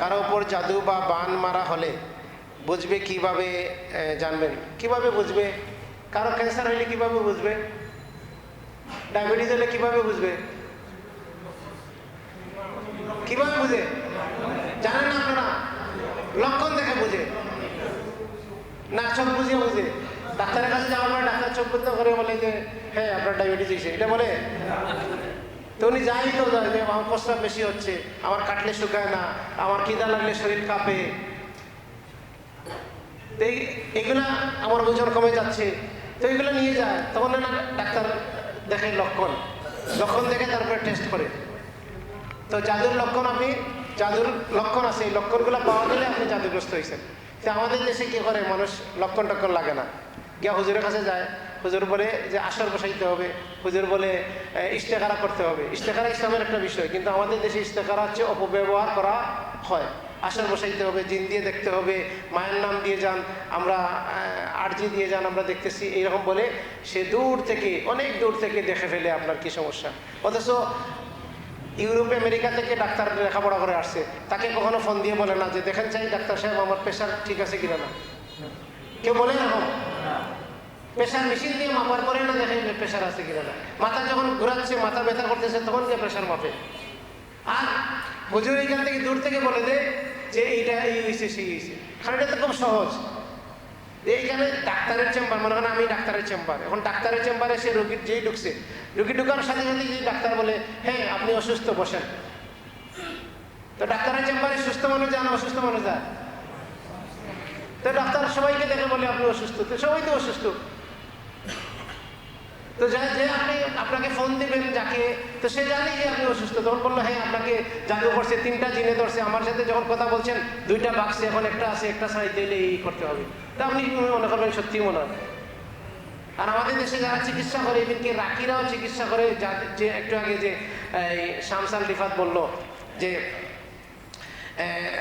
কারও ওপর জাদু বা বান মারা হলে বুঝবে কীভাবে জানবেন কীভাবে বুঝবে? কারও ক্যান্সার হলে কীভাবে বুঝবে? ডায়াবেটিস হলে কীভাবে বুঝবে? কীভাবে বুঝে? জানেন না আপনারা? লক্ষণ দেখে বুঝে। না চোখ বুঝিয়ে বুঝে। ডাক্তারের কাছে যাওয়ার পরে ডাক্তার চোখ বন্ধ করে বলে যে হ্যাঁ আপনার ডায়াবেটিস হয়েছে। এটা বলে? তো উনি যাই তো যে আমার প্রস্রাব বেশি হচ্ছে, আমার কাটলে শুকায় না, আমার খিদা লাগলে শরীর কাঁপে। এগুলা আমার ওজন কমে যাচ্ছে। তো এগুলো নিয়ে যায়। তখন না ডাক্তার দেখে লক্ষণ। লক্ষণ দেখে তারপরে টেস্ট করে। তো জাদুর লক্ষণ আপনি জাদুর লক্ষণ আছে। এই লক্ষণগুলো পাওয়া গেলে আপনি জাদুগ্রস্ত হয়েছেন তো আমাদের দেশে কি করে? মানুষ লক্ষণ টক্ষণ লাগে না। গিয়া হুজুরের কাছে যায়। হুজুর বলে যে আসর বসাইতে হবে। হুজুর বলে আহ, ইশতেখারা করতে হবে। ইশতেখারা ইসলামের একটা বিষয় কিন্তু আমাদের দেশে ইশতেখারা হচ্ছে অপব্যবহার করা হয়। আসর বসাইতে হবে জিন দিয়ে দেখতে হবে মায়ের নাম দিয়ে যান আমরা আরজি দিয়ে যান আমরা দেখতেছি এইরকম বলে সে দূর থেকে অনেক দূর থেকে দেখে ফেলে আপনার কি সমস্যা। অথচ ইউরোপ আমেরিকা থেকে ডাক্তার লেখাপড়া করে আসছে। তাকে কখনো ফোন দিয়ে বলে না যে দেখেন চাই ডাক্তার সাহেব আমার প্রেশার ঠিক আছে কিনা না? কেউ বলে এরকম প্রেশার মেশিন দিয়ে মাপার পরে না দেখে প্রেশার আছে কিনা না। মাথা যখন ঘুরাচ্ছে, মাথা ব্যথা করতেছে, তখন যে প্রেশার মাপে। আর হুজুর এখান থেকে দূর থেকে বলে দে যে এইটা এই হয়েছে সেই হয়েছে কারণ এটা তো খুব সহজ। এইখানে ডাক্তারের চেম্বার, মনে করেন আমি ডাক্তারের চেম্বার। এখন ডাক্তারের চেম্বারে সে রোগীর যেই ঢুকছে, রোগী ঢুকার সাথে সাথে যে ডাক্তার বলে হ্যাঁ আপনি অসুস্থ, বসেন। তো ডাক্তারের চেম্বারে সুস্থ মানুষ যান, অসুস্থ মানুষ যায় তো ডাক্তার সবাইকে দেখে বলে, আপনি অসুস্থ? তো সবাই তো অসুস্থ। তো যা আপনি আপনাকে ফোন দিবেন যাকে, তো সে জানে যে আপনি অসুস্থ। তখন বলল হ্যাঁ আপনাকে জাদু করছে, তিনটা জিনে ধরছে। আমার সাথে যখন কথা বলছেন, দুইটা বাক্সে এখন একটা আছে, একটা সাইড দিলে এই করতে হবে। তা আপনি মনে করবেন সত্যি মনে হয় আর আমাদের দেশে যারা চিকিৎসা করে এমনকি রাকিরাও চিকিৎসা করে যে একটু আগে যে শামসাল রিফাত বলল যে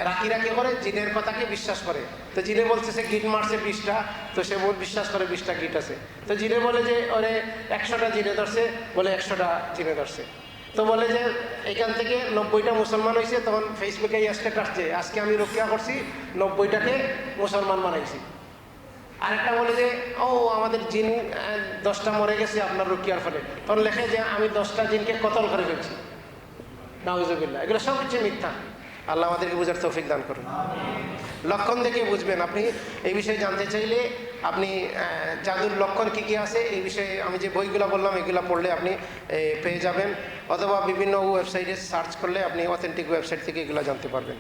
রাকিরা কি করে জিনের কথাকে বিশ্বাস করে। তো জিনে বলছে সে গিট মারছে বিশটা, তো সে বল বিশ্বাস করে বিশটা গিট আছে। তো জিনে বলে যে, ওরে, একশোটা জিনে ধরছে। বলে, একশোটা জিনে ধরছে। তো বলে যে, এখান থেকে নব্বইটা মুসলমান হয়েছে তখন ফেসবুকে স্টেট আসছে, আজকে আমি রক্ষা করছি, নব্বইটাকে মুসলমান বানাইছি। আরেকটা বলে যে, ও, আমাদের জিন দশটা মরে গেছে আপনার রুকিয়ার ফলে। তখন লেখে যে, আমি দশটা জিনকে কতল করে ফেলছি? নাউজুবিল্লাহ, এগুলো সব হচ্ছে মিথ্যা। আল্লাহ আমাদেরকে বুঝার তৌফিক দান করুন। লক্ষণ দেখে বুঝবেন। আপনি এই বিষয়ে জানতে চাইলে আপনি জাদুর লক্ষণ কি কি আছে, এই বিষয়ে আমি যে বইগুলো বললাম, এগুলো পড়লে আপনি পেয়ে যাবেন। অথবা বিভিন্ন ওয়েবসাইটে সার্চ করলে আপনি অথেন্টিক ওয়েবসাইট থেকে এগুলো জানতে পারবেন।